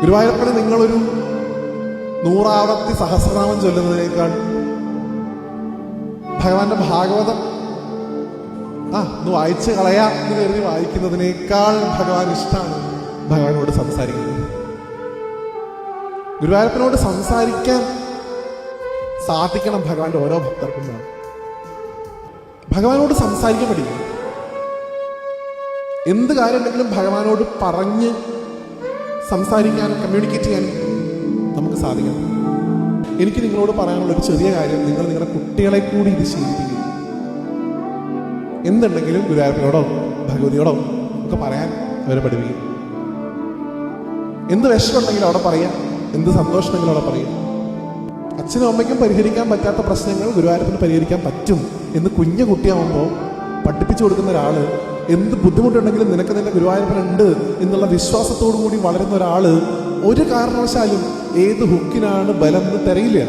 ഗുരുവായൂരപ്പന് നിങ്ങളൊരു നൂറാവർത്തി സഹസ്രനാമം ചൊല്ലുന്നതിനേക്കാൾ ഭഗവാന്റെ ഭാഗവതം ആ ഒന്ന് വായിച്ച് കളയാം എന്ന് കരുതി വായിക്കുന്നതിനേക്കാൾ ഭഗവാൻ ഇഷ്ടമാണ് ഭഗവാനോട് സംസാരിക്കുന്നത്. ഗുരുവായൂരപ്പനോട് സംസാരിക്കാൻ സാധിക്കണം ഭഗവാന്റെ ഓരോ ഭക്തർക്കും ഭഗവാനോട് സംസാരിക്കാൻ പഠിക്കണം. എന്ത് കാര്യമുണ്ടെങ്കിലും ഭഗവാനോട് പറഞ്ഞ് സംസാരിക്കാനും കമ്മ്യൂണിക്കേറ്റ് ചെയ്യാനും നമുക്ക് സാധിക്കണം. എനിക്ക് നിങ്ങളോട് പറയാനുള്ള ഒരു ചെറിയ കാര്യം നിങ്ങൾ നിങ്ങളുടെ കുട്ടികളെ കൂടി ഇത് ശീലിപ്പിക്കും എന്തുണ്ടെങ്കിലും ഗുരുവായൂരപ്പനോടോ ഭഗവതിയോടോ ഒക്കെ പറയാൻ അവരെ പഠിപ്പിക്കും എന്ത് വിഷമുണ്ടെങ്കിലും അവിടെ പറയാം എന്ത് സന്തോഷമുണ്ടെങ്കിലും അവിടെ പറയാം അച്ഛനും അമ്മയ്ക്കും പരിഹരിക്കാൻ പറ്റാത്ത പ്രശ്നങ്ങൾ ഗുരുവായൂരപ്പന് പരിഹരിക്കാൻ പറ്റും എന്ന് കുഞ്ഞു കുട്ടിയാവുമ്പോൾ പഠിപ്പിച്ചു കൊടുക്കുന്ന ഒരാൾ എന്ത് ബുദ്ധിമുട്ടുണ്ടെങ്കിലും നിനക്ക് നിന്റെ ഗുരുവായൂരപ്പനുണ്ട് എന്നുള്ള വിശ്വാസത്തോടു കൂടി വളരുന്ന ഒരാൾ ഒരു കാരണവശാലും ഏത് ഹുക്കിനാണ് ബലം എന്ന് തെരയില്ല.